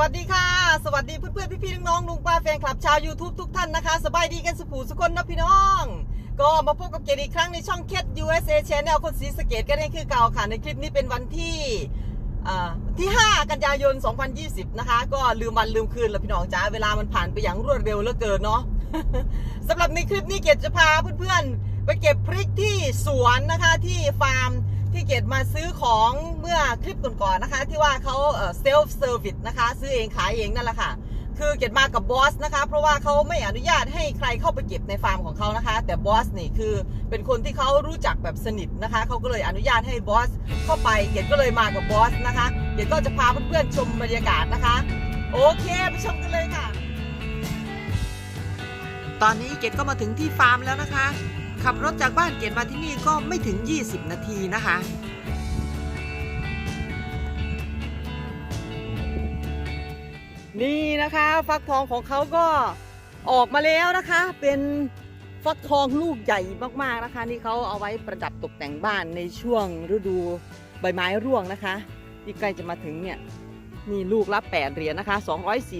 วัสดีค่ะ สวัสดีเพื่อนๆพี่ๆน้องๆลุงป้าแฟนคลับชาว YouTube ทุกท่านนะคะ สบายดีกันสุขูสุคนนะพี่น้อง ก็มาพบกับเกดอีกครั้งในช่องเคส USA Channel คนสีสเกตกันเองคือเก่าค่ะ ในคลิปนี้เป็นวันที่อ่าที่ 5 กันยายน 2020 นะคะ ก็ลืมวันลืมคืนแล้วพี่น้องจ้าเวลามันผ่านไปอย่างรวดเร็วเหลือเกินเนาะสำหรับในคลิปนี้เกดจะพาเพื่อนๆไปเก็บพริกที่สวนนะคะที่ฟาร์ม ที่เกดมาซื้อของเมื่อคลิปก่อนๆนะคะ ที่ว่าเขาเซลฟ์เซอร์วิสนะคะ ซื้อเองขายเองนั่นแหละค่ะคือเกดมากับบอสนะคะ เพราะว่าเขาไม่อนุญาตให้ใครเข้าไปเก็บในฟาร์มของเขานะคะ แต่บอสนี่คือเป็นคนที่เขารู้จักแบบสนิทนะคะเขาก็เลยอนุญาตให้บอสเข้าไปเกดก็เลยมากับบอสนะคะเกดก็จะพาเพื่อนๆชมบรรยากาศนะคะ โอเคไปชมกันเลยค่ะ ตอนนี้เกดก็มาถึงที่ฟาร์มแล้วนะคะ ขับรถจากบ้านเกดมาที่นี่ก็ไม่ถึง 20 นาทีนะคะ นี่นะคะฟักทองของเขาก็ออกมาแล้วนะคะ เป็นฟักทองลูกใหญ่มากๆนะคะ นี่เขาเอาไว้ประดับตกแต่งบ้านในช่วงฤดูใบไม้ร่วงนะคะ ที่ใกล้จะมาถึงเนี่ยนี่ลูกละ8เหรียญนะคะ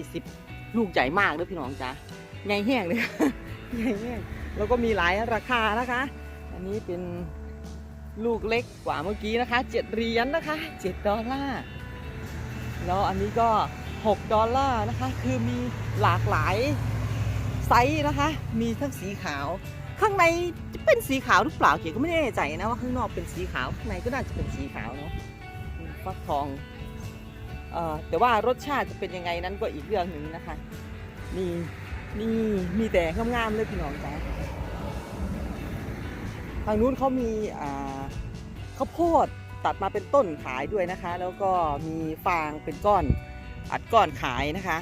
240 ลูกใหญ่มากเลยพี่น้องจ้าใหญ่แห้งเลยใหญ่แห้ง แล้วก็มีหลายราคานะคะ อันนี้เป็นลูกเล็กกว่าเมื่อกี้นะคะ7เหรียญนะคะ7ดอลลาร์แล้วอันนี้ก็ 6 ดอลลาร์นะคะ คือมีหลากหลายไซส์นะคะ มีทั้งสีขาว ข้างในจะเป็นสีขาวหรือเปล่าเก๋ก็ไม่แน่ใจนะว่าข้างนอกเป็นสีขาว ข้างในก็น่าจะเป็นสีขาวเนาะฟักทองเอ่อแต่ว่ารสชาติจะเป็นยังไงนั้นก็อีกเรื่องหนึ่งนะคะนี่ นี่มีแต่งามๆเลยพี่น้องจ้าทางนู้นเขามีอ่าข้าวโพดตัดมาเป็นต้นขายด้วยนะคะ แล้วก็มีฟางเป็นก้อนอัดก้อนขายนะคะ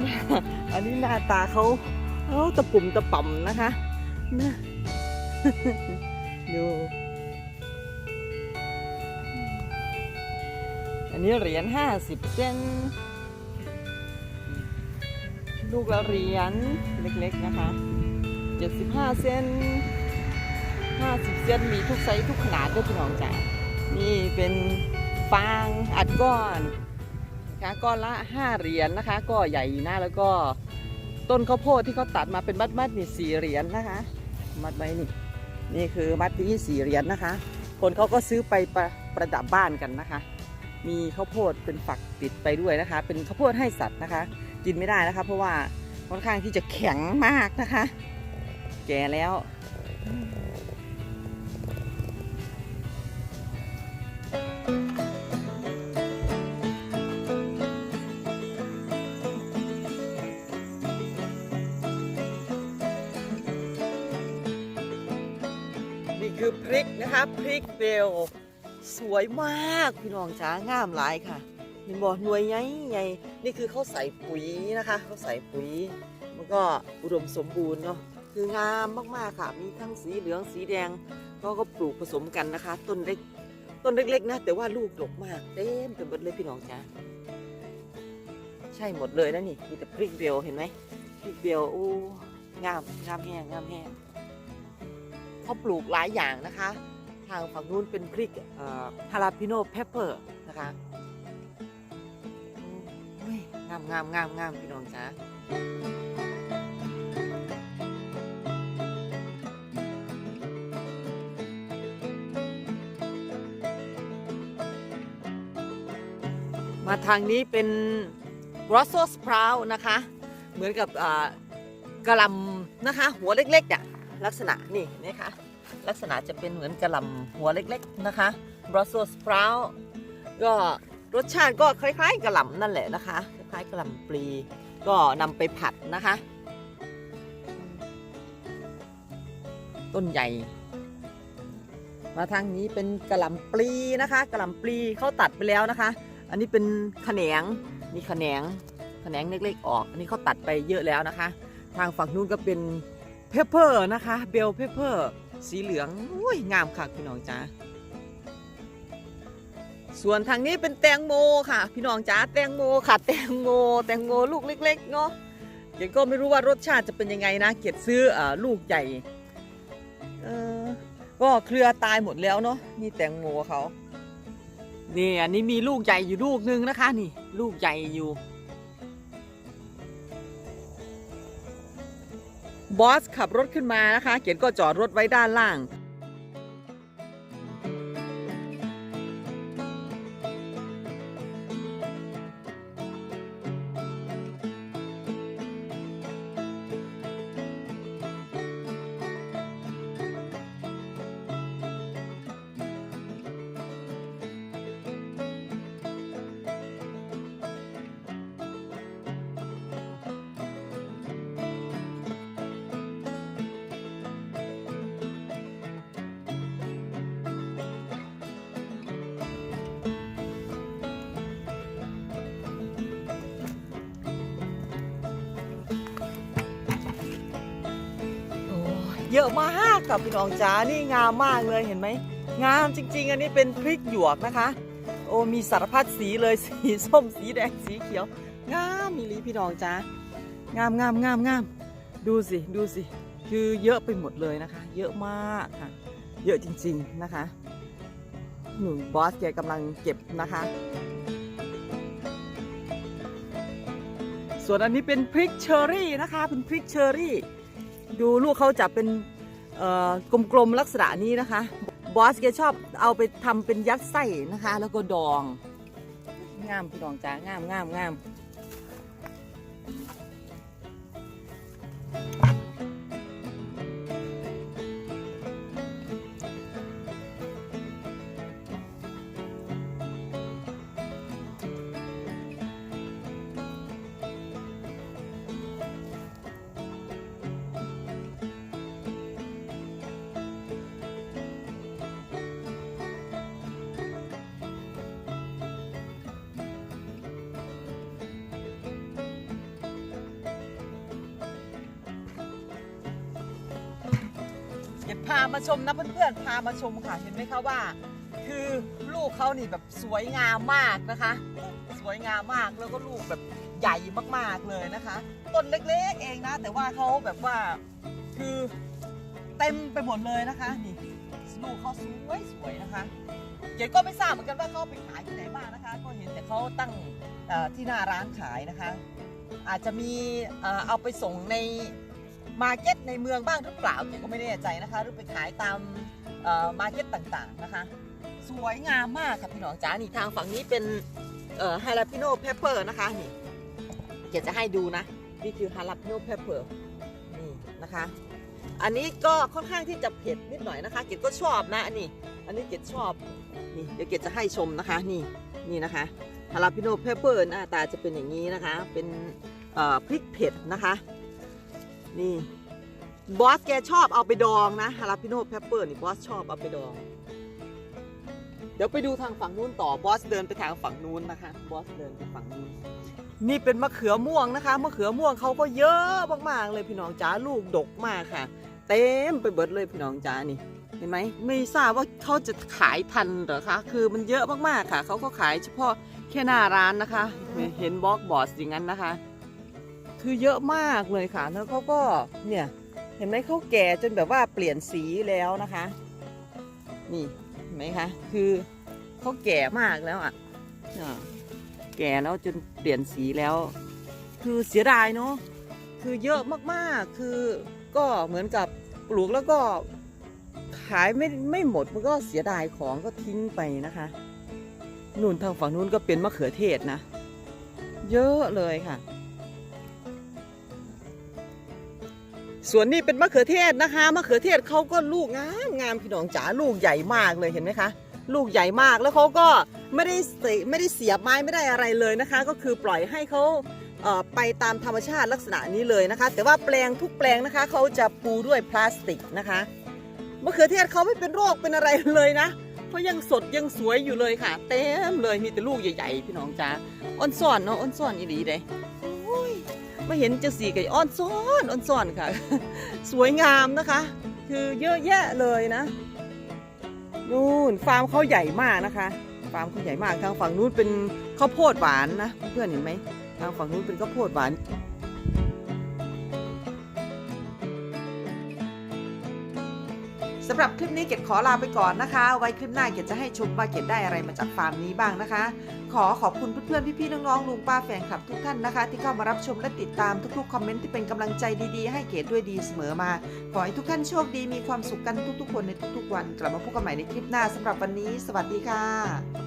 นี้อันนี้หน้าตาเขาเขาตะปุ่มตะป่ำนะคะนะดู อันนี้เหรียญห้าสิบเซนลูกละเหรียญเล็กๆนะคะเจ็ดสิบห้าเซนห้าสิบเซนมีทุกไซส์ทุกขนาดด้วยพี่น้องจ๋านี่เป็นฟางอัดก้อน คะก้อนละห้าเหรียญนะคะ ก็ใหญ่นะแล้วก็ต้นข้าวโพดที่เขาตัดมาเป็นมัดๆนี่สี่เหรียญนะคะ มัดไว้นี่นี่คือมัดที่สี่เหรียญนะคะ คนเขาก็ซื้อไปประประดับบ้านกันนะคะ มีข้าวโพดเป็นฝักติดไปด้วยนะคะ เป็นข้าวโพดให้สัตว์นะคะ กินไม่ได้นะคะ เพราะว่าค่อนข้างที่จะแข็งมากนะคะ แก่แล้ว พริกนะคะพริกเบลสวยมากพี่น้องจ้างามหลายค่ะเห็นบอกหน่วยใหญ่ใหญ่นี่คือเขาใส่ปุ๋ยนะคะเขาใส่ปุ๋ยมันก็อุดมสมบูรณ์เนาะคืองามมากๆค่ะ มีทั้งสีเหลืองสีแดงก็ก็ปลูกผสมกันนะคะ ต้นเล็กต้นเล็กๆนะแต่ว่าลูกดกมากเต็มไปหมดเลยพี่น้องจ้าใช่หมดเลยนะนี่มีแต่พริกเบลเห็นไหมพริกเบลโอ้งามงามแห้งงามแห้ง เขาปลูกหลายอย่างนะคะ ทางฝั่งนู้นเป็นพริกฮาราพิโนเพปเปอร์นะคะงามงามงามงามพี่น้องจ้ามาทางนี้เป็น r o s s o sprout นะคะ เหมือนกับกระลำนะคะ หัวเล็กๆอะ ลักษณะนี่นะคะลักษณะจะเป็นเหมือนกระหล่ำหัวเล็กๆนะคะ Brussels sprout ก็รสชาติก็คล้ายๆกระหล่ำนั่นแหละนะคะคล้ายๆกระหล่ำปลีก็นำไปผัดนะคะ ต้นใหญ่ มาทางนี้เป็นกระหล่ำปลีนะคะกระหล่ำปลีเขาตัดไปแล้วนะคะ อันนี้เป็นแขนงนี่แขนงแขนงเล็กๆออก อันนี้เขาตัดไปเยอะแล้วนะคะ ทางฝั่งนู้นก็เป็น เพเปอร์นะคะ เบลเพเปอร์ สีเหลืองอุ้ยงามค่ะพี่น้องจ้าส่วนทางนี้เป็นแตงโมค่ะ พี่น้องจ๋าแตงโมค่ะ แตงโม แตงโมลูกเล็ก ๆ เนาะเกียรติก็ไม่รู้ว่ารสชาติจะเป็นยังไงนะ เกียรติซื้ออลูกใหญ่ก็เครือตายหมดแล้วเนาะนี่แตงโมเขานี่อันนี้มีลูกใหญ่อยู่ลูกนึงนะคะ นี่ ลูกใหญ่อยู่ บอสขับรถขึ้นมานะคะเกียร์ก็จอดรถไว้ด้านล่าง เยอะมากกับพี่น้องจ๋านี่งามมากเลยเห็นไหมงามจริง ๆ อันนี้เป็นพริกหยวกนะคะ โอ้มีสารพัดสีเลยสีส้มสีแดงสีเขียว งามมีลีพี่น้องจ๋างามงามงามงามดูสิดูสิคือเยอะไปหมดเลยนะคะ เยอะมากค่ะ เยอะจริง ๆนะคะหนุ่มบอสแกกำลังเก็บนะคะ ส่วนอันนี้เป็นพริกเชอรี่นะคะเป็นพริกเชอรี่ ดูลูกเขาจะเป็นกลมๆลักษณะนี้นะคะ บอสแกชอบเอาไปทำเป็นยัดไส้นะคะ แล้วก็ดอง งามพี่ดองจ้างามงามงาม พามาชมนะเพื่อนๆพามาชมค่ะเห็นไหมคะว่า คือลูกเขานี่แบบสวยงามมากนะคะ สวยงามมากแล้วก็ลูกแบบใหญ่มากๆเลยนะคะต้นเล็กๆเองนะ แต่ว่าเขาแบบว่าคือเต็มไปหมดเลยนะคะนี่ลูกเขาสวยสวยๆนะคะเก๋ก็ไม่ทราบเหมือนกันว่าเขาไปขายที่ไหนบ้างนะคะ ก็เห็นแต่เขาตั้งที่หน้าร้านขายนะคะ อาจจะมีเอาไปส่งใน มาร์เก็ตในเมืองบ้างหรือเปล่าเก๋ก็ไม่แน่ใจนะคะ หรือไปขายตามมาร์เก็ตต่างๆนะคะ สวยงามมากค่ะพี่น้องจ๋านี่ทางฝั่งนี้เป็นเอ่อฮาลาปิโน่เพปเปอร์นะคะนี่เดี๋ยวจะให้ดูนะ นี่คือฮาลาปิโน่เพปเปอร์นี่นะคะ อันนี้ก็ค่อนข้างที่จะเผ็ดนิดหน่อยนะคะ เกดก็ชอบนะอันนี้อันนี้เกดชอบนี่เดี๋ยวเกดจะให้ชมนะคะนี่นี่นะคะฮาลาปิโน่เพปเปอร์หน้าตาจะเป็นอย่างนี้นะคะ เป็นพริกเผ็ดนะคะ นี่บอสแกชอบเอาไปดองนะฮาลาปิโนเพปเปอร์นี่บอสชอบเอาไปดอง เดี๋ยวไปดูทางฝั่งนู้นต่อบอสเดินไปทางฝั่งนู้นนะคะบอสเดินไปฝั่งนู้นนี่เป็นมะเขือม่วงนะคะมะเขือม่วงเขาก็เยอะมากๆเลยพี่น้องจ๋าลูกดกมากค่ะ เต็มไปเบิดเลยพี่น้องจ๋านี่เห็นไหมไม่ทราบว่าเขาจะขายทันหรอคะคือมันเยอะมากๆค่ะเขาก็ขายเฉพาะแค่หน้าร้านนะคะ เห็นบล็อกบอสอย่างนั้นนะคะ คือเยอะมากเลยค่ะ แล้วเขาก็เนี่ยเห็นไหมเขาแก่จนแบบว่าเปลี่ยนสีแล้วนะคะ นี่เห็นไหมคะ คือเขาแก่มากแล้วอะแก่แล้วจนเปลี่ยนสีแล้ว คือเสียดายเนาะคือเยอะมากๆ คือก็เหมือนกับปลูกแล้วก็ขายไม่ไม่หมดมันก็เสียดายของก็ทิ้งไปนะคะนู่นทางฝั่งนู้นก็เป็นมะเขือเทศนะ เยอะเลยค่ะ ส่วนนี้เป็นมะเขือเทศนะคะมะเขือเทศเขาก็ลูกงามงามพี่น้องจ๋าลูกใหญ่มากเลยเห็นไหมคะลูกใหญ่มากแล้วเขาก็ไม่ได้ไม่ได้เสียบไม้ไม่ได้อะไรเลยนะคะ ก็คือปล่อยให้เขาเไปตามธรรมชาติลักษณะนี้เลยนะคะ แต่ว่าแปลงทุกแปลงนะคะเขาจะปูด้วยพลาสติกนะคะมะเขือเทศเขาไม่เป็นโรคเป็นอะไรเลยนะเขายังสดยังสวยอยู่เลยค่ะ เต็มเลยมีแต่ลูกใหญ่ๆพี่น้องจ๋าอ้อนซ่อนเนาะอ้อนซ่อนอีหลีเด้โอ้ย มาเห็นจังสีกับอ้อนซ่อนอ้อนซ่อนค่ะ สวยงามนะคะ คือเยอะแยะเลยนะนู่นฟาร์มเขาใหญ่มากนะคะฟาร์มเขาใหญ่มากทางฝั่งนู้นเป็นข้าวโพดหวานนะเพื่อนๆเห็นไหมทางฝั่งนู้นเป็นข้าวโพดหวาน สำหรับคลิปนี้เกดขอลาไปก่อนนะคะ ไว้คลิปหน้าเกดจะให้ชมว่าเกดได้อะไรมาจากฟาร์มนี้บ้างนะคะ ขอขอบคุณเพื่อนๆพี่ๆน้องๆลุงป้าแฟนคลับทุกท่านนะคะ ที่เข้ามารับชมและติดตามทุกๆคอมเมนต์ที่เป็นกำลังใจดีๆ ให้เกดด้วยดีเสมอมา ขอให้ทุกท่านโชคดีมีความสุขกันทุกๆ คนในทุกๆวัน กลับมาพบกันใหม่ในคลิปหน้าสำหรับวันนี้ สวัสดีค่ะ